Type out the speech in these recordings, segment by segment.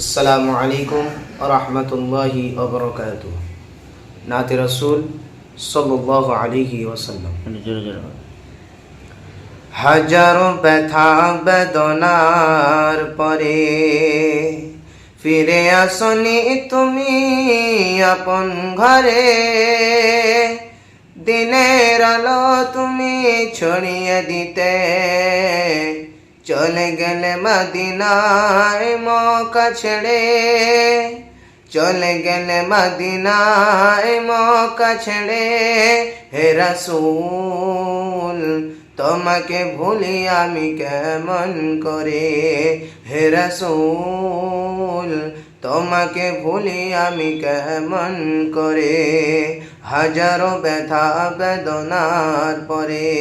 আসসালামু আলাইকুম রহমতুল্লাহি ওবরকাত নাতে রসুল সাল্লাহ আলিহি ওসাল্লাম জোরে হাজারো ব্যথা বেদনার পরে ফিরে আসনি তুমি আপন ঘরে। দিনের আলো তুমি ছড়িয়ে দিতে। চলে গেলে মদিনায় মকা ছেড়ে। চলে গেলে মদিনায় মকা ছেড়ে। হে রাসূল, তোমাকে ভুলি আমি কেমন করে? হে রাসূল, তোমাকে ভুলি আমি কেমন করে? হাজারো ব্যথা বেদনার পরে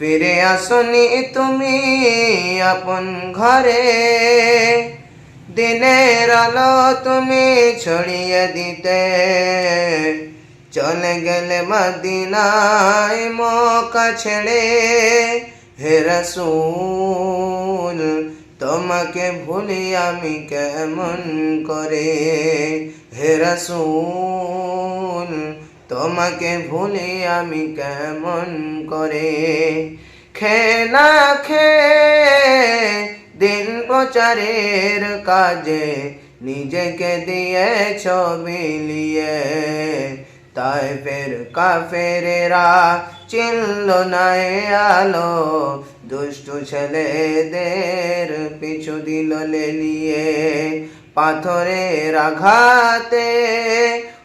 ফিরে আসনি তুমি আপন ঘরে। দিনের আলো তুমি ছড়িয়ে দিতে। চলে গেলে মদিনায় মকা ছেড়ে হে রসুল, তোমাকে ভুলি আমি কেমন করে? হে রসুল তোমাকে ভুলি আমি কেমন করে? খেলা খে দিন প্রচারের কাজে নিজেকে দিয়ে ছবি লিয়ে তাই ফের কাফেরেরা চিনল নাই আলো। দুষ্টু ছেলেদের পিছু দিল লেলিয়ে পাথরের আঘাতে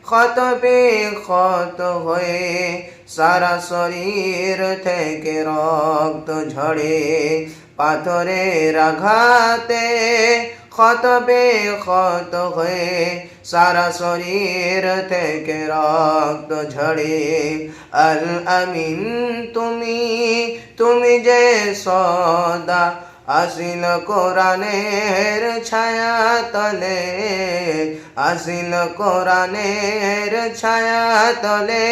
ক্ষত ক্ষত হয়ে সারা শরীর থেকে রক্ত ঝরে পাথরের আঘাতে ক্ষত ক্ষত হয়ে সারা শরীর থেকে রক্ত ঝরে। আল আমিন, তুমি তুমি যে সদা আসিল কোরআনের ছায়া তলে আসিল কোরআনের ছায়া তলে,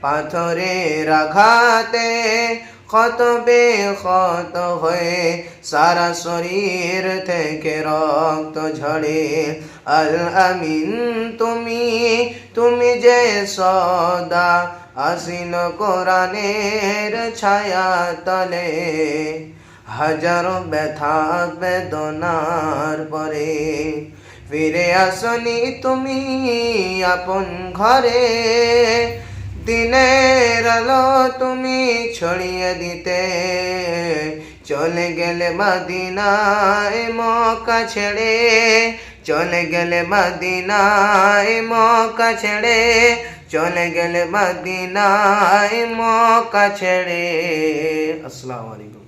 পাথরের আঘাতে ক্ষত ক্ষত হয়ে সারা শরীর থেকে রক্ত ঝরে। আল আমিন, তুমি তুমি যে সদা আসিল কোরআনের ছায়া তলে। হাজারো ব্যথা, বেদনার পরে ফিরে আসনি তুমি আপন ঘরে। দিনের আলো তুমি ছড়িয়ে দিতে, চলে গেলে মদিনায় মকা ছেড়ে, চলে গেলে মদিনায় মকা ছেড়ে, চলে গেলে মদিনায় মকা ছেড়ে। আসসালামু আলাইকুম।